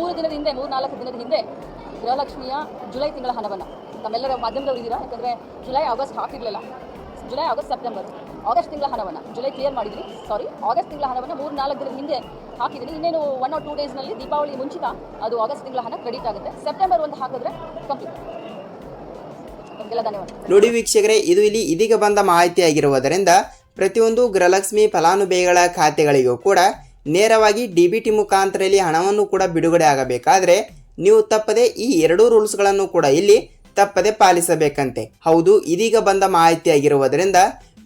ಮೂರು ದಿನದ ಹಿಂದೆ, ಮೂರು ನಾಲ್ಕು ದಿನದ ಹಿಂದೆ ಗೃಹಲಕ್ಷ್ಮಿಯ ಜುಲೈ ತಿಂಗಳ ಹಣವನ್ನು ತಮ್ಮೆಲ್ಲರ ಮಾಧ್ಯಮದವರು ಇದ್ದೀರಾ? ಯಾಕಂದರೆ July, August ಹಾಕಿರಲಿಲ್ಲ. July, August, September. August ತಿಂಗಳ ಹಣವನ್ನು. ಜುಲೈ ಕ್ಲಿಯರ್ ಮಾಡಿದ್ವಿ. ಸಾರಿ ಆಗಸ್ಟ್ ತಿಂಗಳ ಹಣವನ್ನು ಮೂರು ನಾಲ್ಕು ದಿನದ ಹಿಂದೆ ಹಾಕಿದ್ದೀನಿ. ಇನ್ನೇನು ಒನ್ ಆರ್ ಟೂ ಡೇಸ್ನಲ್ಲಿ ದೀಪಾವಳಿ ಮುಂಚಿತ ಅದು ಆಗಸ್ಟ್ ತಿಂಗಳ ಹಣ ಕ್ರೆಡಿಟ್ ಆಗುತ್ತೆ. ಸೆಪ್ಟೆಂಬರ್ ಒಂದು ಹಾಕಿದ್ರೆ ಕಂಪ್ಲೀಟ್ ನೋಡಿ ವೀಕ್ಷಕರೇ, ಇದು ಇಲ್ಲಿ ಇದೀಗ ಬಂದ ಮಾಹಿತಿ ಆಗಿರುವುದರಿಂದ ಪ್ರತಿಯೊಂದು ಗೃಹಲಕ್ಷ್ಮಿ ಫಲಾನುಭವಿಗಳ ಖಾತೆಗಳಿಗೂ ಕೂಡ ನೇರವಾಗಿ ಡಿ ಬಿ ಟಿ ಮುಖಾಂತರಲ್ಲಿ ಹಣವನ್ನು ಕೂಡ ಬಿಡುಗಡೆ ಆಗಬೇಕಾದ್ರೆ ನೀವು ತಪ್ಪದೆ ಈ ಎರಡೂ ರೂಲ್ಸ್ಗಳನ್ನು ಕೂಡ ಇಲ್ಲಿ ತಪ್ಪದೆ ಪಾಲಿಸಬೇಕಂತೆ. ಹೌದು, ಇದೀಗ ಬಂದ ಮಾಹಿತಿಯಾಗಿರುವುದರಿಂದ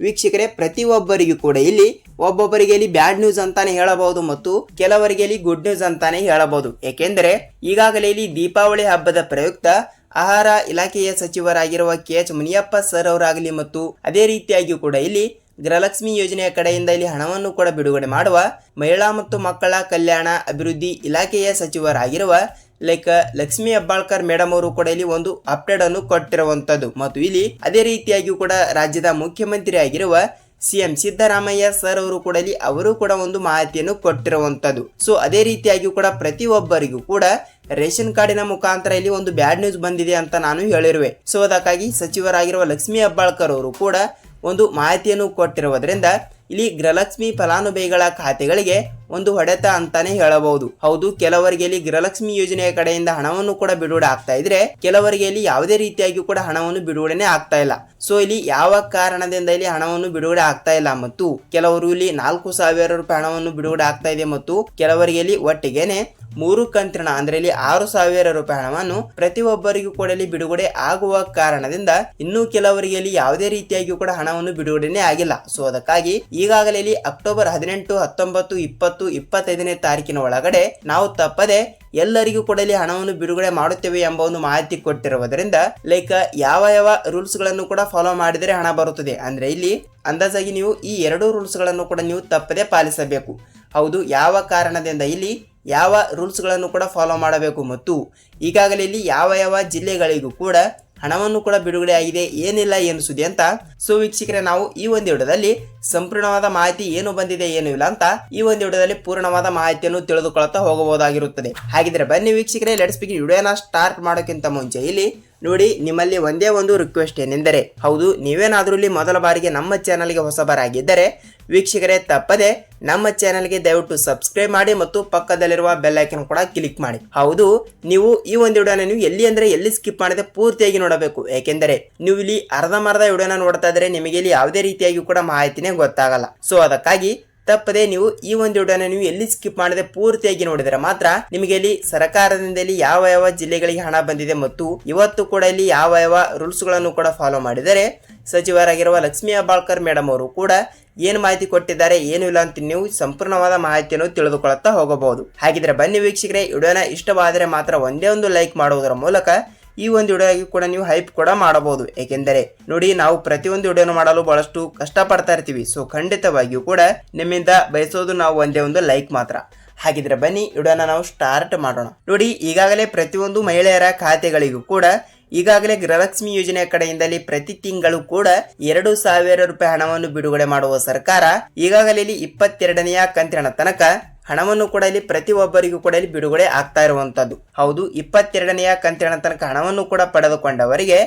ವೀಕ್ಷಕರೇ, ಪ್ರತಿಯೊಬ್ಬರಿಗೂ ಕೂಡ ಇಲ್ಲಿ ಒಬ್ಬೊಬ್ಬರಿಗೆ ಇಲ್ಲಿ ಬ್ಯಾಡ್ ನ್ಯೂಸ್ ಅಂತಾನೆ ಹೇಳಬಹುದು ಮತ್ತು ಕೆಲವರಿಗೆ ಇಲ್ಲಿ ಗುಡ್ ನ್ಯೂಸ್ ಅಂತಾನೆ ಹೇಳಬಹುದು. ಏಕೆಂದರೆ ಈಗಾಗಲೇ ಇಲ್ಲಿ ದೀಪಾವಳಿ ಹಬ್ಬದ ಪ್ರಯುಕ್ತ ಆಹಾರ ಇಲಾಖೆಯ ಸಚಿವರಾಗಿರುವ ಕೆ ಎಚ್ ಮುನಿಯಪ್ಪ ಸರ್ ಅವರಾಗಲಿ ಮತ್ತು ಅದೇ ರೀತಿಯಾಗಿ ಕೂಡ ಇಲ್ಲಿ ಗೃಹಲಕ್ಷ್ಮಿ ಯೋಜನೆಯ ಕಡೆಯಿಂದ ಇಲ್ಲಿ ಹಣವನ್ನು ಕೂಡ ಬಿಡುಗಡೆ ಮಾಡುವ ಮಹಿಳಾ ಮತ್ತು ಮಕ್ಕಳ ಕಲ್ಯಾಣ ಅಭಿವೃದ್ಧಿ ಇಲಾಖೆಯ ಸಚಿವರಾಗಿರುವ ಲೈಕ್ ಲಕ್ಷ್ಮಿ ಹೆಬ್ಬಾಳ್ಕರ್ ಮೇಡಮ್ ಅವರು ಕೂಡ ಇಲ್ಲಿ ಒಂದು ಅಪ್ಡೇಟ್ ಅನ್ನು ಕೊಟ್ಟಿರುವಂತದ್ದು. ಮತ್ತು ಇಲ್ಲಿ ಅದೇ ರೀತಿಯಾಗಿ ಕೂಡ ರಾಜ್ಯದ ಮುಖ್ಯಮಂತ್ರಿ ಆಗಿರುವ ಸಿಎಂ ಸಿದ್ದರಾಮಯ್ಯ ಸರ್ ಅವರು ಕೂಡ ಇಲ್ಲಿ ಅವರು ಕೂಡ ಒಂದು ಮಾಹಿತಿಯನ್ನು ಕೊಟ್ಟಿರುವಂತದ್ದು. ಸೊ, ಅದೇ ರೀತಿಯಾಗಿ ಕೂಡ ಪ್ರತಿಯೊಬ್ಬರಿಗೂ ಕೂಡ ರೇಷನ್ ಕಾರ್ಡಿನ ಮುಖಾಂತರ ಇಲ್ಲಿ ಒಂದು ಬ್ಯಾಡ್ ನ್ಯೂಸ್ ಬಂದಿದೆ ಅಂತ ನಾನು ಹೇಳಿರುವೆ. ಸೊ, ಅದಕ್ಕಾಗಿ ಸಚಿವರಾಗಿರುವ ಲಕ್ಷ್ಮಿ ಹೆಬ್ಬಾಳ್ಕರ್ ಅವರು ಕೂಡ ಒಂದು ಮಾಹಿತಿಯನ್ನು ಕೊಟ್ಟಿರುವುದರಿಂದ ಇಲ್ಲಿ ಗೃಹಲಕ್ಷ್ಮಿ ಫಲಾನುಭವಿಗಳ ಖಾತೆಗಳಿಗೆ ಒಂದು ಹೊಡೆತ ಅಂತಾನೆ ಹೇಳಬಹುದು. ಹೌದು ಕೆಲವರಿಗೆ ಇಲ್ಲಿ ಗೃಹಲಕ್ಷ್ಮಿ ಯೋಜನೆಯ ಕಡೆಯಿಂದ ಹಣವನ್ನು ಕೂಡ ಬಿಡುಗಡೆ ಆಗ್ತಾ ಇದ್ರೆ ಕೆಲವರಿಗೆ ಇಲ್ಲಿ ಯಾವುದೇ ರೀತಿಯಾಗಿ ಕೂಡ ಹಣವನ್ನು ಬಿಡುಗಡೆನೆ ಆಗ್ತಾ ಇಲ್ಲ. ಸೊ ಇಲ್ಲಿ ಯಾವ ಕಾರಣದಿಂದ ಇಲ್ಲಿ ಹಣವನ್ನು ಬಿಡುಗಡೆ ಆಗ್ತಾ ಇಲ್ಲ ಮತ್ತು ಕೆಲವರು ಇಲ್ಲಿ ನಾಲ್ಕು ಸಾವಿರ ರೂಪಾಯಿ ಹಣವನ್ನು ಬಿಡುಗಡೆ ಆಗ್ತಾ ಇದೆ ಮತ್ತು ಕೆಲವರಿಗೆ ಇಲ್ಲಿ ಒಟ್ಟಿಗೆನೆ ಮೂರು ಕಂತಿನ, ಅಂದ್ರೆ ಇಲ್ಲಿ ಆರು ಸಾವಿರ ರೂಪಾಯಿ ಹಣವನ್ನು ಪ್ರತಿಯೊಬ್ಬರಿಗೂ ಕೂಡ ಇಲ್ಲಿ ಬಿಡುಗಡೆ ಆಗುವ ಕಾರಣದಿಂದ ಇನ್ನೂ ಕೆಲವರಿಗೆ ಇಲ್ಲಿ ಯಾವುದೇ ರೀತಿಯಾಗಿ ಕೂಡ ಹಣವನ್ನು ಬಿಡುಗಡೆನೆ ಆಗಿಲ್ಲ. ಸೊ ಅದಕ್ಕಾಗಿ ಈಗಾಗಲೇ ಇಲ್ಲಿ ಅಕ್ಟೋಬರ್ ಹದಿನೆಂಟು, ಹತ್ತೊಂಬತ್ತು, ಇಪ್ಪತ್ತು ಇಪ್ಪತ್ತೈದನೇ ತಾರೀಕಿನ ಒಳಗಡೆ ನಾವು ತಪ್ಪದೆ ಎಲ್ಲರಿಗೂ ಕೂಡ ಇಲ್ಲಿ ಹಣವನ್ನು ಬಿಡುಗಡೆ ಮಾಡುತ್ತೇವೆ ಎಂಬ ಒಂದು ಮಾಹಿತಿ ಕೊಟ್ಟಿರುವುದರಿಂದ ಲೈಕ್ ಯಾವ ಯಾವ ರೂಲ್ಸ್ಗಳನ್ನು ಕೂಡ ಫಾಲೋ ಮಾಡಿದರೆ ಹಣ ಬರುತ್ತದೆ. ಅಂದ್ರೆ ಇಲ್ಲಿ ಅಂದಾಜಾಗಿ ನೀವು ಈ ಎರಡು ರೂಲ್ಸ್ಗಳನ್ನು ಕೂಡ ನೀವು ತಪ್ಪದೆ ಪಾಲಿಸಬೇಕು. ಹೌದು, ಯಾವ ಕಾರಣದಿಂದ ಇಲ್ಲಿ ಯಾವ ರೂಲ್ಸ್ಗಳನ್ನು ಕೂಡ ಫಾಲೋ ಮಾಡಬೇಕು ಮತ್ತು ಈಗಾಗಲೇ ಇಲ್ಲಿ ಯಾವ ಯಾವ ಜಿಲ್ಲೆಗಳಿಗೂ ಕೂಡ ಹಣವನ್ನು ಕೂಡ ಬಿಡುಗಡೆ ಆಗಿದೆ, ಏನಿಲ್ಲ, ಏನು ಸುದ್ದಿ ಅಂತ. ಸೊ, ವೀಕ್ಷಕರೇ, ನಾವು ಈ ಒಂದು ವಿಡಿಯೋದಲ್ಲಿ ಸಂಪೂರ್ಣವಾದ ಮಾಹಿತಿ ಏನು ಬಂದಿದೆ, ಏನು ಇಲ್ಲ ಅಂತ ಈ ಒಂದು ವಿಡಿಯೋದಲ್ಲಿ ಪೂರ್ಣವಾದ ಮಾಹಿತಿಯನ್ನು ತಿಳಿದುಕೊಳ್ಳುತ್ತಾ ಹೋಗಬಹುದಾಗಿರುತ್ತದೆ. ಹಾಗಿದ್ರೆ ಬನ್ನಿ ವೀಕ್ಷಕರೇ ಲೆಟ್ಸ್ ಬಿಗಿ ವಿಡಿಯೋನ ಸ್ಟಾರ್ಟ್ ಮಾಡೋಕ್ಕಿಂತ ಮುಂಚೆ ಇಲ್ಲಿ ನೋಡಿ, ನಿಮ್ಮಲ್ಲಿ ಒಂದೇ ಒಂದು ರಿಕ್ವೆಸ್ಟ್ ಏನೆಂದರೆ, ಹೌದು, ನೀವೇನಾದರೂ ಇಲ್ಲಿ ಮೊದಲ ಬಾರಿಗೆ ನಮ್ಮ ಚಾನಲ್ಗೆ ಹೊಸಬರಾಗಿದ್ದರೆ, ವೀಕ್ಷಕರೇ, ತಪ್ಪದೆ ನಮ್ಮ ಚಾನಲ್ಗೆ ದಯವಿಟ್ಟು ಸಬ್ಸ್ಕ್ರೈಬ್ ಮಾಡಿ ಮತ್ತು ಪಕ್ಕದಲ್ಲಿರುವ ಬೆಲ್ ಐಕನ್ ಕೂಡ ಕ್ಲಿಕ್ ಮಾಡಿ. ಹೌದು, ನೀವು ಈ ಒಂದು ವಿಡಿಯೋನ ನೀವು ಎಲ್ಲಿ ಅಂದ್ರೆ ಎಲ್ಲಿ ಸ್ಕಿಪ್ ಮಾಡದೆ ಪೂರ್ತಿಯಾಗಿ ನೋಡಬೇಕು. ಏಕೆಂದರೆ, ನೀವು ಇಲ್ಲಿ ಅರ್ಧಮರ್ಧ ವಿಡಿಯೋನ ನೋಡ್ತಾ ಇದ್ರೆ ನಿಮಗೆ ಇಲ್ಲಿ ಯಾವುದೇ ರೀತಿಯಾಗಿ ಕೂಡ ಮಾಹಿತಿನೇ ಗೊತ್ತಾಗಲ್ಲ. ಸೊ ಅದಕ್ಕಾಗಿ ತಪ್ಪದೆ ನೀವು ಈ ಒಂದು ವಿಡಿಯೋನ ನೀವು ಎಲ್ಲಿ ಸ್ಕಿಪ್ ಮಾಡದೆ ಪೂರ್ತಿಯಾಗಿ ನೋಡಿದರೆ ಮಾತ್ರ ನಿಮಗೆ ಇಲ್ಲಿ ಸರ್ಕಾರದಿಂದ ಇಲ್ಲಿ ಯಾವ ಯಾವ ಜಿಲ್ಲೆಗಳಿಗೆ ಹಣ ಬಂದಿದೆ ಮತ್ತು ಇವತ್ತು ಕೂಡ ಇಲ್ಲಿ ಯಾವ ಯಾವ ರೂಲ್ಸ್ಗಳನ್ನು ಕೂಡ ಫಾಲೋ ಮಾಡಿದರೆ ಸಚಿವರಾಗಿರುವ ಲಕ್ಷ್ಮೀ ಅಬಾಳ್ಕರ್ ಮೇಡಮ್ ಅವರು ಕೂಡ ಏನು ಮಾಹಿತಿ ಕೊಟ್ಟಿದ್ದಾರೆ, ಏನು ಇಲ್ಲ ಅಂತ ನೀವು ಸಂಪೂರ್ಣವಾದ ಮಾಹಿತಿಯನ್ನು ತಿಳಿದುಕೊಳ್ಳುತ್ತಾ ಹೋಗಬಹುದು. ಹಾಗಿದ್ರೆ ಬನ್ನಿ ವೀಕ್ಷಕರೇ, ವಿಡಿಯೋನ ಇಷ್ಟವಾದರೆ ಮಾತ್ರ ಒಂದೇ ಒಂದು ಲೈಕ್ ಮಾಡುವುದರ ಮೂಲಕ ಈ ಒಂದು ವಿಡಿಯೋಗೆ ಕೂಡ ನೀವು ಹೈಪ್ ಕೂಡ ಮಾಡಬಹುದು. ಏಕೆಂದರೆ ನೋಡಿ, ನಾವು ಪ್ರತಿಯೊಂದು ವಿಡಿಯೋನು ಮಾಡಲು ಬಹಳಷ್ಟು ಕಷ್ಟಪಡ್ತಾ ಇರ್ತೀವಿ. ಸೊ ಖಂಡಿತವಾಗಿಯೂ ಕೂಡ ನಿಮ್ಮಿಂದ ಬಯಸೋದು ನಾವು ಒಂದೇ ಒಂದು ಲೈಕ್ ಮಾತ್ರ. ಹಾಗಿದ್ರೆ ಬನ್ನಿ, ವಿಡಿಯೋನ ನಾವು ಸ್ಟಾರ್ಟ್ ಮಾಡೋಣ. ನೋಡಿ, ಈಗಾಗಲೇ ಪ್ರತಿಯೊಂದು ಮಹಿಳೆಯರ ಖಾತೆಗಳಿಗೂ ಕೂಡ ಈಗಾಗಲೇ ಗೃಹಲಕ್ಷ್ಮಿ ಯೋಜನೆ ಕಡೆಯಿಂದಲೇ ಪ್ರತಿ ತಿಂಗಳು ಕೂಡ ಎರಡು ಸಾವಿರ ರೂಪಾಯಿ ಹಣವನ್ನು ಬಿಡುಗಡೆ ಮಾಡುವ ಸರ್ಕಾರ ಈಗಾಗಲೇ ಇಪ್ಪತ್ತೆರಡನೆಯ ಕಂತಿನ ತನಕ ಹಣವನ್ನು ಕೂಡ ಇಲ್ಲಿ ಪ್ರತಿಯೊಬ್ಬರಿಗೂ ಕೂಡ ಇಲ್ಲಿ ಬಿಡುಗಡೆ ಆಗ್ತಾ ಇರುವಂಥದ್ದು ಹೌದು, ಇಪ್ಪತ್ತೆರಡನೆಯ ಕಂತಿನ ತನಕ ಹಣವನ್ನು ಕೂಡ ಪಡೆದುಕೊಂಡವರಿಗೆ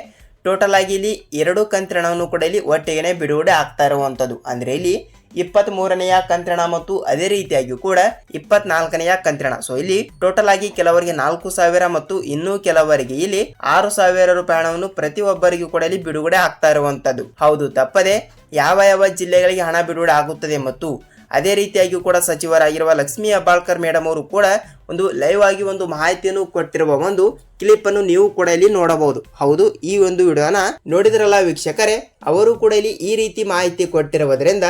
ಟೋಟಲ್ ಆಗಿ ಇಲ್ಲಿ ಎರಡು ಕಂತ್ರಣವನ್ನು ಕೂಡ ಇಲ್ಲಿ ಒಟ್ಟಿಗೆನೆ ಬಿಡುಗಡೆ ಆಗ್ತಾ ಇರುವಂಥದ್ದು ಅಂದ್ರೆ ಇಲ್ಲಿ ಇಪ್ಪತ್ತ್ ಮೂರನೆಯ ಕಂತಿನ ಮತ್ತು ಅದೇ ರೀತಿಯಾಗಿ ಕೂಡ ಇಪ್ಪತ್ನಾಲ್ಕನೆಯ ಕಂತಿನ ಸೊ ಇಲ್ಲಿ ಟೋಟಲ್ ಆಗಿ ಕೆಲವರಿಗೆ ನಾಲ್ಕು ಸಾವಿರ ಮತ್ತು ಇನ್ನೂ ಕೆಲವರಿಗೆ ಇಲ್ಲಿ ಆರು ಸಾವಿರ ರೂಪಾಯಿ ಹಣವನ್ನು ಪ್ರತಿಯೊಬ್ಬರಿಗೂ ಕೂಡ ಇಲ್ಲಿ ಬಿಡುಗಡೆ ಆಗ್ತಾ ಇರುವಂತದ್ದು. ಹೌದು, ತಪ್ಪದೆ ಯಾವ ಯಾವ ಜಿಲ್ಲೆಗಳಿಗೆ ಹಣ ಬಿಡುಗಡೆ ಆಗುತ್ತದೆ ಮತ್ತು ಅದೇ ರೀತಿಯಾಗಿ ಕೂಡ ಸಚಿವರಾಗಿರುವ ಲಕ್ಷ್ಮೀ ಹೆಬ್ಬಾಳ್ಕರ್ ಮೇಡಮ್ ಅವರು ಕೂಡ ಒಂದು ಲೈವ್ ಆಗಿ ಒಂದು ಮಾಹಿತಿಯನ್ನು ಕೊಟ್ಟಿರುವ ಒಂದು ಕ್ಲಿಪ್ ಅನ್ನು ನೀವು ಕೂಡ ಇಲ್ಲಿ ನೋಡಬಹುದು. ಹೌದು, ಈ ಒಂದು ವಿಡಿಯೋನ ನೋಡಿದ್ರಲ್ಲ ವೀಕ್ಷಕರೇ, ಅವರು ಕೂಡ ಇಲ್ಲಿ ಈ ರೀತಿ ಮಾಹಿತಿ ಕೊಟ್ಟಿರುವುದರಿಂದ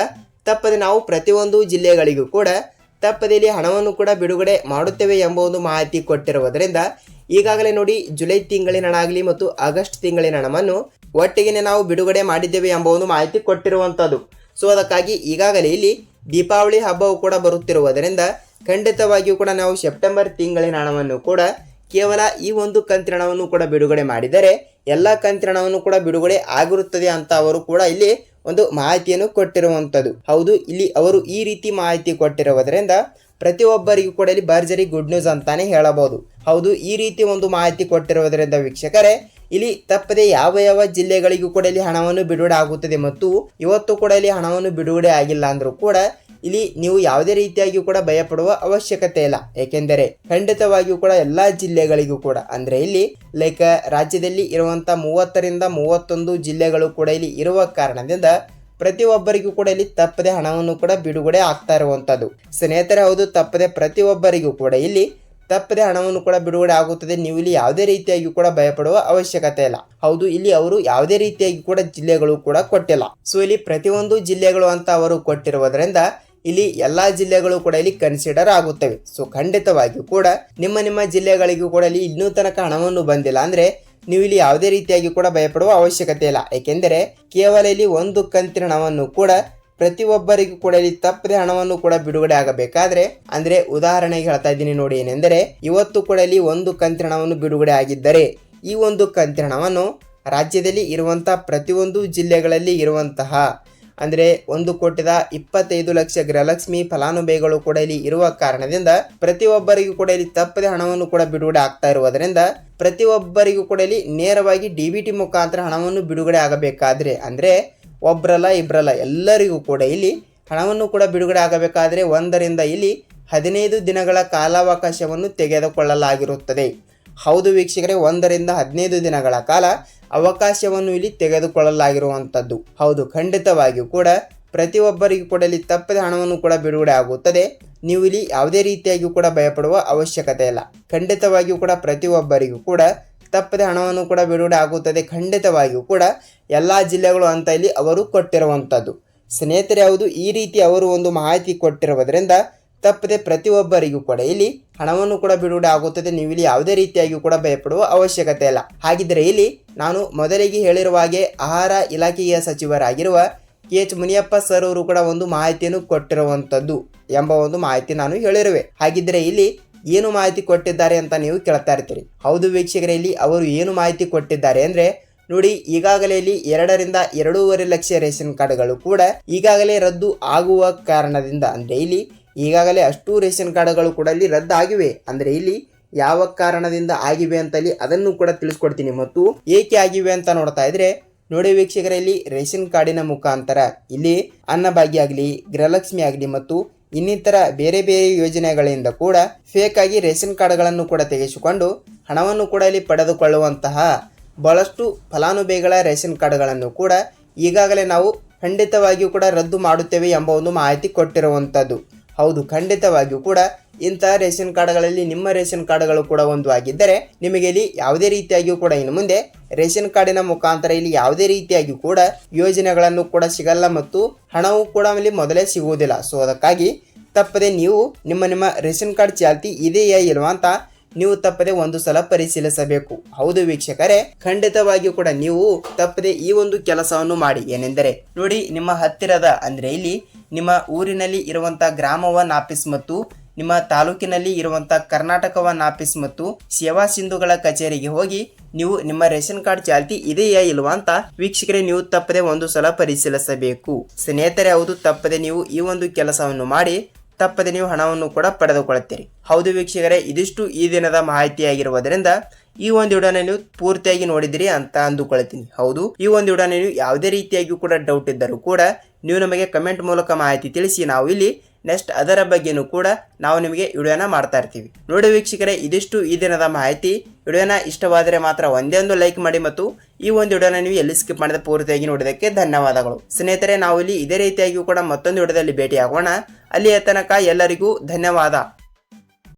ತಪ್ಪದೆ ನಾವು ಪ್ರತಿಯೊಂದು ಜಿಲ್ಲೆಗಳಿಗೂ ಕೂಡ ತಪ್ಪದೆ ಇಲ್ಲಿ ಹಣವನ್ನು ಕೂಡ ಬಿಡುಗಡೆ ಮಾಡುತ್ತೇವೆ ಎಂಬ ಒಂದು ಮಾಹಿತಿ ಕೊಟ್ಟಿರುವುದರಿಂದ ಈಗಾಗಲೇ ನೋಡಿ ಜುಲೈ ತಿಂಗಳಿನ ಹಣ ಮತ್ತು ಆಗಸ್ಟ್ ತಿಂಗಳಿನ ಹಣವನ್ನು ಒಟ್ಟಿಗೆ ನಾವು ಬಿಡುಗಡೆ ಮಾಡಿದ್ದೇವೆ ಎಂಬ ಒಂದು ಮಾಹಿತಿ ಕೊಟ್ಟಿರುವಂಥದ್ದು. ಸೊ ಅದಕ್ಕಾಗಿ ಈಗಾಗಲೇ ಇಲ್ಲಿ ದೀಪಾವಳಿ ಹಬ್ಬವು ಕೂಡ ಬರುತ್ತಿರುವುದರಿಂದ ಖಂಡಿತವಾಗಿಯೂ ಕೂಡ ನಾವು ಸೆಪ್ಟೆಂಬರ್ ತಿಂಗಳಿನ ಹಣವನ್ನು ಕೂಡ ಕೇವಲ ಈ ಒಂದು ಕಂತ್ರಣವನ್ನು ಕೂಡ ಬಿಡುಗಡೆ ಮಾಡಿದರೆ ಎಲ್ಲ ಕಂತ್ರಣವನ್ನು ಕೂಡ ಬಿಡುಗಡೆ ಆಗಿರುತ್ತದೆ ಅಂತ ಅವರು ಕೂಡ ಇಲ್ಲಿ ಒಂದು ಮಾಹಿತಿಯನ್ನು ಕೊಟ್ಟಿರುವಂಥದ್ದು. ಹೌದು, ಇಲ್ಲಿ ಅವರು ಈ ರೀತಿ ಮಾಹಿತಿ ಕೊಟ್ಟಿರುವುದರಿಂದ ಪ್ರತಿಯೊಬ್ಬರಿಗೂ ಕೂಡ ಇಲ್ಲಿ ಭರ್ಜರಿ ಗುಡ್ ನ್ಯೂಸ್ ಅಂತಾನೆ ಹೇಳಬಹುದು. ಹೌದು, ಈ ರೀತಿ ಒಂದು ಮಾಹಿತಿ ಕೊಟ್ಟಿರುವುದರಿಂದ ವೀಕ್ಷಕರೇ ಇಲ್ಲಿ ತಪ್ಪದೆ ಯಾವ ಯಾವ ಜಿಲ್ಲೆಗಳಿಗೂ ಕೂಡ ಇಲ್ಲಿ ಹಣವನ್ನು ಬಿಡುಗಡೆ ಆಗುತ್ತದೆ ಮತ್ತು ಇವತ್ತು ಕೂಡ ಇಲ್ಲಿ ಹಣವನ್ನು ಬಿಡುಗಡೆ ಆಗಿಲ್ಲ ಅಂದರೂ ಕೂಡ ಇಲ್ಲಿ ನೀವು ಯಾವುದೇ ರೀತಿಯಾಗಿಯೂ ಕೂಡ ಭಯಪಡುವ ಅವಶ್ಯಕತೆ ಇಲ್ಲ. ಏಕೆಂದರೆ ಖಂಡಿತವಾಗಿಯೂ ಕೂಡ ಎಲ್ಲ ಜಿಲ್ಲೆಗಳಿಗೂ ಕೂಡ, ಅಂದರೆ ಇಲ್ಲಿ ಲೈಕ್ ರಾಜ್ಯದಲ್ಲಿ ಇರುವಂಥ ಮೂವತ್ತರಿಂದ ಮೂವತ್ತೊಂದು ಜಿಲ್ಲೆಗಳು ಕೂಡ ಇಲ್ಲಿ ಇರುವ ಕಾರಣದಿಂದ ಪ್ರತಿಯೊಬ್ಬರಿಗೂ ಕೂಡ ಇಲ್ಲಿ ತಪ್ಪದೆ ಹಣವನ್ನು ಕೂಡ ಬಿಡುಗಡೆ ಆಗ್ತಾ ಇರುವಂಥದ್ದು ಸ್ನೇಹಿತರೆ, ಹೌದು, ತಪ್ಪದೆ ಪ್ರತಿಯೊಬ್ಬರಿಗೂ ಕೂಡ ಇಲ್ಲಿ ತಪ್ಪದೆ ಹಣವನ್ನು ಕೂಡ ಬಿಡುಗಡೆ ಆಗುತ್ತದೆ. ನೀವು ಇಲ್ಲಿ ಯಾವುದೇ ರೀತಿಯಾಗಿ ಕೂಡ ಭಯಪಡುವ ಅವಶ್ಯಕತೆ ಇಲ್ಲ. ಹೌದು, ಇಲ್ಲಿ ಅವರು ಯಾವುದೇ ರೀತಿಯಾಗಿ ಕೂಡ ಜಿಲ್ಲೆಗಳು ಕೂಡ ಕೊಟ್ಟಿಲ್ಲ. ಸೊ ಇಲ್ಲಿ ಪ್ರತಿಯೊಂದು ಜಿಲ್ಲೆಗಳು ಅಂತ ಅವರು ಕೊಟ್ಟಿರುವುದರಿಂದ ಇಲ್ಲಿ ಎಲ್ಲಾ ಜಿಲ್ಲೆಗಳು ಕೂಡ ಇಲ್ಲಿ ಕನ್ಸಿಡರ್ ಆಗುತ್ತವೆ. ಸೊ ಖಂಡಿತವಾಗಿಯೂ ಕೂಡ ನಿಮ್ಮ ನಿಮ್ಮ ಜಿಲ್ಲೆಗಳಿಗೂ ಕೂಡ ಇಲ್ಲಿ ಇನ್ನೂ ತನಕ ಹಣವನ್ನು ಬಂದಿಲ್ಲ. ಅಂದ್ರೆ ನೀವು ಇಲ್ಲಿ ಯಾವುದೇ ರೀತಿಯಾಗಿ ಕೂಡ ಭಯಪಡುವ ಅವಶ್ಯಕತೆ ಇಲ್ಲ. ಏಕೆಂದರೆ ಕೇವಲ ಇಲ್ಲಿ ಒಂದು ಕಂತಿನ ಹಣವನ್ನು ಕೂಡ ಪ್ರತಿಯೊಬ್ಬರಿಗೂ ಕೂಡ ಇಲ್ಲಿ ತಪ್ಪದೆ ಹಣವನ್ನು ಕೂಡ ಬಿಡುಗಡೆ ಆಗಬೇಕಾದ್ರೆ, ಅಂದ್ರೆ ಉದಾಹರಣೆಗೆ ಹೇಳ್ತಾ ಇದ್ದೀನಿ ನೋಡಿ ಏನೆಂದರೆ, ಇವತ್ತು ಕೂಡ ಇಲ್ಲಿ ಒಂದು ಕಂತಿನ ಹಣವನ್ನು ಬಿಡುಗಡೆ ಆಗಿದ್ದರೆ, ಈ ಒಂದು ಕಂತಿನ ಹಣವನ್ನು ರಾಜ್ಯದಲ್ಲಿ ಇರುವಂತಹ ಪ್ರತಿಯೊಂದು ಜಿಲ್ಲೆಗಳಲ್ಲಿ ಇರುವಂತಹ, ಅಂದ್ರೆ ಒಂದು ಕೋಟಿದ ಇಪ್ಪತ್ತೈದು ಲಕ್ಷ ಗೃಹಲಕ್ಷ್ಮಿ ಫಲಾನುಭವಿಗಳು ಕೂಡ ಇಲ್ಲಿ ಇರುವ ಕಾರಣದಿಂದ ಪ್ರತಿಯೊಬ್ಬರಿಗೂ ಕೂಡ ಇಲ್ಲಿ ತಪ್ಪದೆ ಹಣವನ್ನು ಕೂಡ ಬಿಡುಗಡೆ ಆಗ್ತಾ ಇರುವುದರಿಂದ, ಪ್ರತಿಯೊಬ್ಬರಿಗೂ ಕೂಡ ಇಲ್ಲಿ ನೇರವಾಗಿ ಡಿ ಮುಖಾಂತರ ಹಣವನ್ನು ಬಿಡುಗಡೆ ಆಗಬೇಕಾದ್ರೆ, ಅಂದ್ರೆ ಒಬ್ರಲ್ಲ ಇಬ್ಬರಲ್ಲ ಎಲ್ಲರಿಗೂ ಕೂಡ ಇಲ್ಲಿ ಹಣವನ್ನು ಕೂಡ ಬಿಡುಗಡೆ ಆಗಬೇಕಾದರೆ ಒಂದರಿಂದ ಇಲ್ಲಿ ಹದಿನೈದು ದಿನಗಳ ಕಾಲಾವಕಾಶವನ್ನು ತೆಗೆದುಕೊಳ್ಳಲಾಗಿರುತ್ತದೆ. ಹೌದು ವೀಕ್ಷಕರೇ, ಒಂದರಿಂದ ಹದಿನೈದು ದಿನಗಳ ಕಾಲ ಅವಕಾಶವನ್ನು ಇಲ್ಲಿ ತೆಗೆದುಕೊಳ್ಳಲಾಗಿರುವಂಥದ್ದು. ಹೌದು, ಖಂಡಿತವಾಗಿಯೂ ಕೂಡ ಪ್ರತಿಯೊಬ್ಬರಿಗೂ ಕೂಡ ಇಲ್ಲಿ ತಪ್ಪದ ಹಣವನ್ನು ಕೂಡ ಬಿಡುಗಡೆ ಆಗುತ್ತದೆ. ನೀವು ಇಲ್ಲಿ ಯಾವುದೇ ರೀತಿಯಾಗಿಯೂ ಕೂಡ ಭಯಪಡುವ ಅವಶ್ಯಕತೆ ಇಲ್ಲ. ಖಂಡಿತವಾಗಿಯೂ ಕೂಡ ಪ್ರತಿಯೊಬ್ಬರಿಗೂ ಕೂಡ ತಪ್ಪದೆ ಹಣವನ್ನು ಕೂಡ ಬಿಡುಗಡೆ ಆಗುತ್ತದೆ. ಖಂಡಿತವಾಗಿಯೂ ಕೂಡ ಎಲ್ಲ ಜಿಲ್ಲೆಗಳು ಅಂತ ಇಲ್ಲಿ ಅವರು ಕೊಟ್ಟಿರುವಂಥದ್ದು. ಸ್ನೇಹಿತರೆ ಯಾವುದು ಈ ರೀತಿ ಅವರು ಒಂದು ಮಾಹಿತಿ ಕೊಟ್ಟಿರುವುದರಿಂದ ತಪ್ಪದೆ ಪ್ರತಿಯೊಬ್ಬರಿಗೂ ಕೂಡ ಇಲ್ಲಿ ಹಣವನ್ನು ಕೂಡ ಬಿಡುಗಡೆ ಆಗುತ್ತದೆ. ನೀವು ಇಲ್ಲಿ ಯಾವುದೇ ರೀತಿಯಾಗಿ ಕೂಡ ಭಯಪಡುವ ಅವಶ್ಯಕತೆ ಇಲ್ಲ. ಹಾಗಿದ್ರೆ ಇಲ್ಲಿ ನಾನು ಮೊದಲಿಗೆ ಹೇಳಿರುವ ಹಾಗೆ ಆಹಾರ ಇಲಾಖೆಯ ಸಚಿವರಾಗಿರುವ ಕೆ ಎಚ್ ಮುನಿಯಪ್ಪ ಸರ್ ಅವರು ಕೂಡ ಒಂದು ಮಾಹಿತಿಯನ್ನು ಕೊಟ್ಟಿರುವಂಥದ್ದು ಎಂಬ ಒಂದು ಮಾಹಿತಿ ನಾನು ಹೇಳಿರುವೆ. ಹಾಗಿದ್ರೆ ಇಲ್ಲಿ ಏನು ಮಾಹಿತಿ ಕೊಟ್ಟಿದ್ದಾರೆ ಅಂತ ನೀವು ಕೇಳ್ತಾ ಇರ್ತೀರಿ. ಹೌದು ವೀಕ್ಷಕರೇ, ಇಲ್ಲಿ ಅವರು ಏನು ಮಾಹಿತಿ ಕೊಟ್ಟಿದ್ದಾರೆ ಅಂದ್ರೆ, ನೋಡಿ, ಈಗಾಗಲೇ ಇಲ್ಲಿ ಎರಡರಿಂದ ಎರಡೂವರೆ ಲಕ್ಷ ರೇಷನ್ ಕಾರ್ಡ್ಗಳು ಕೂಡ ಈಗಾಗಲೇ ರದ್ದು ಆಗುವ ಕಾರಣದಿಂದ, ಅಂದ್ರೆ ಇಲ್ಲಿ ಈಗಾಗಲೇ ಅಷ್ಟು ರೇಷನ್ ಕಾರ್ಡ್ಗಳು ಕೂಡ ಇಲ್ಲಿ ರದ್ದಾಗಿವೆ. ಅಂದ್ರೆ ಇಲ್ಲಿ ಯಾವ ಕಾರಣದಿಂದ ಆಗಿವೆ ಅಂತ ಇಲ್ಲಿ ಅದನ್ನು ಕೂಡ ತಿಳಿಸ್ಕೊಡ್ತೀನಿ. ಮತ್ತು ಏಕೆ ಆಗಿವೆ ಅಂತ ನೋಡ್ತಾ ಇದ್ರೆ, ನೋಡಿ ವೀಕ್ಷಕರಲ್ಲಿ ರೇಷನ್ ಕಾರ್ಡಿನ ಮುಖಾಂತರ ಇಲ್ಲಿ ಅನ್ನಭಾಗ್ಯ ಆಗಲಿ, ಗೃಹಲಕ್ಷ್ಮಿ ಆಗಲಿ ಮತ್ತು ಇನ್ನಿತರ ಬೇರೆ ಬೇರೆ ಯೋಜನೆಗಳಿಂದ ಕೂಡ ಫೇಕ್ ಆಗಿ ರೇಷನ್ ಕಾರ್ಡ್ಗಳನ್ನು ಕೂಡ ತೆಗೆಸಿಕೊಂಡು ಹಣವನ್ನು ಕೂಡ ಇಲ್ಲಿ ಪಡೆದುಕೊಳ್ಳುವಂತಹ ಬಹಳಷ್ಟು ಫಲಾನುಭವಿಗಳ ರೇಷನ್ ಕಾರ್ಡ್ಗಳನ್ನು ಕೂಡ ಈಗಾಗಲೇ ನಾವು ಖಂಡಿತವಾಗಿಯೂ ಕೂಡ ರದ್ದು ಮಾಡುತ್ತೇವೆ ಎಂಬ ಒಂದು ಮಾಹಿತಿ ಕೊಟ್ಟಿರುವಂಥದ್ದು ಹೌದು, ಖಂಡಿತವಾಗಿಯೂ ಕೂಡ ಇಂತಹ ರೇಷನ್ ಕಾರ್ಡ್ಗಳಲ್ಲಿ ನಿಮ್ಮ ರೇಷನ್ ಕಾರ್ಡ್ಗಳು ಕೂಡ ಒಂದು ಆಗಿದ್ದರೆ ನಿಮಗೆ ಇಲ್ಲಿ ಯಾವುದೇ ರೀತಿಯಾಗಿಯೂ ಕೂಡ ಇನ್ನು ಮುಂದೆ ರೇಷನ್ ಕಾರ್ಡಿನ ಮುಖಾಂತರ ಇಲ್ಲಿ ಯಾವುದೇ ರೀತಿಯಾಗಿಯೂ ಕೂಡ ಯೋಜನೆಗಳನ್ನು ಕೂಡ ಸಿಗಲ್ಲ ಮತ್ತು ಹಣವು ಕೂಡ ಇಲ್ಲಿ ಮೊದಲೇ ಸಿಗುವುದಿಲ್ಲ. ಸೊ, ಅದಕ್ಕಾಗಿ ತಪ್ಪದೆ ನೀವು ನಿಮ್ಮ ನಿಮ್ಮ ರೇಷನ್ ಕಾರ್ಡ್ ಚಾಲ್ತಿ ಇದೆಯಾ ಇಲ್ವಾ ಅಂತ ನೀವು ತಪ್ಪದೆ ಒಂದು ಸಲ ಪರಿಶೀಲಿಸಬೇಕು. ಹೌದು ವೀಕ್ಷಕರೇ, ಖಂಡಿತವಾಗಿಯೂ ಕೂಡ ನೀವು ತಪ್ಪದೆ ಈ ಒಂದು ಕೆಲಸವನ್ನು ಮಾಡಿ. ಏನೆಂದರೆ, ನೋಡಿ ನಿಮ್ಮ ಹತ್ತಿರದ, ಅಂದ್ರೆ ಇಲ್ಲಿ ನಿಮ್ಮ ಊರಿನಲ್ಲಿ ಇರುವಂತ ಗ್ರಾಮ ಒನ್ ಆಫೀಸ್ ಮತ್ತು ನಿಮ್ಮ ತಾಲೂಕಿನಲ್ಲಿ ಇರುವಂಥ ಕರ್ನಾಟಕ ಒನ್ ಆಫೀಸ್ ಮತ್ತು ಸೇವಾ ಸಿಂಧುಗಳ ಕಚೇರಿಗೆ ಹೋಗಿ ನೀವು ನಿಮ್ಮ ರೇಷನ್ ಕಾರ್ಡ್ ಚಾಲ್ತಿ ಇದೆಯಾ ಇಲ್ವಾ ಅಂತ ವೀಕ್ಷಕರೇ ನೀವು ತಪ್ಪದೆ ಒಂದು ಸಲ ಪರಿಶೀಲಿಸಬೇಕು. ಸ್ನೇಹಿತರೆ, ಹೌದು, ತಪ್ಪದೆ ನೀವು ಈ ಒಂದು ಕೆಲಸವನ್ನು ಮಾಡಿ ತಪ್ಪದೆ ನೀವು ಹಣವನ್ನು ಕೂಡ ಪಡೆದುಕೊಳ್ಳುತ್ತೀರಿ. ಹೌದು ವೀಕ್ಷಕರೇ, ಇದಿಷ್ಟು ಈ ದಿನದ ಮಾಹಿತಿಯಾಗಿರುವುದರಿಂದ ಈ ಒಂದು ವಿಡಿಯೋನ ನೀವು ಪೂರ್ತಿಯಾಗಿ ನೋಡಿದಿರಿ ಅಂತ ಅಂದುಕೊಳ್ತೀನಿ. ಹೌದು, ಈ ಒಂದು ವಿಡಿಯೋನ ನೀವು ಯಾವುದೇ ರೀತಿಯಾಗಿಯೂ ಕೂಡ ಡೌಟ್ ಇದ್ದರೂ ಕೂಡ ನೀವು ನಮಗೆ ಕಮೆಂಟ್ ಮೂಲಕ ಮಾಹಿತಿ ತಿಳಿಸಿ ನಾವು ಇಲ್ಲಿ ನೆಕ್ಸ್ಟ್ ಅದರ ಬಗ್ಗೆನೂ ಕೂಡ ನಾವು ನಿಮಗೆ ವಿಡಿಯೋನ ಮಾಡ್ತಾ ಇರ್ತೀವಿ. ನೋಡಿ ವೀಕ್ಷಕರೇ, ಇದಿಷ್ಟು ಈ ದಿನದ ಮಾಹಿತಿ. ವಿಡಿಯೋನ ಇಷ್ಟವಾದರೆ ಮಾತ್ರ ಒಂದೇ ಒಂದು ಲೈಕ್ ಮಾಡಿ ಮತ್ತು ಈ ಒಂದು ವಿಡಿಯೋನ ನೀವು ಎಲ್ಲಿ ಸ್ಕಿಪ್ ಮಾಡಿದ ಪೂರ್ತಿಯಾಗಿ ನೋಡೋದಕ್ಕೆ ಧನ್ಯವಾದಗಳು. ಸ್ನೇಹಿತರೆ ನಾವು ಇಲ್ಲಿ ಇದೇ ರೀತಿಯಾಗಿಯೂ ಕೂಡ ಮತ್ತೊಂದು ವಿಡಿಯೋದಲ್ಲಿ ಭೇಟಿಯಾಗೋಣ. ಅಲ್ಲಿಯ ತನಕ ಎಲ್ಲರಿಗೂ ಧನ್ಯವಾದ.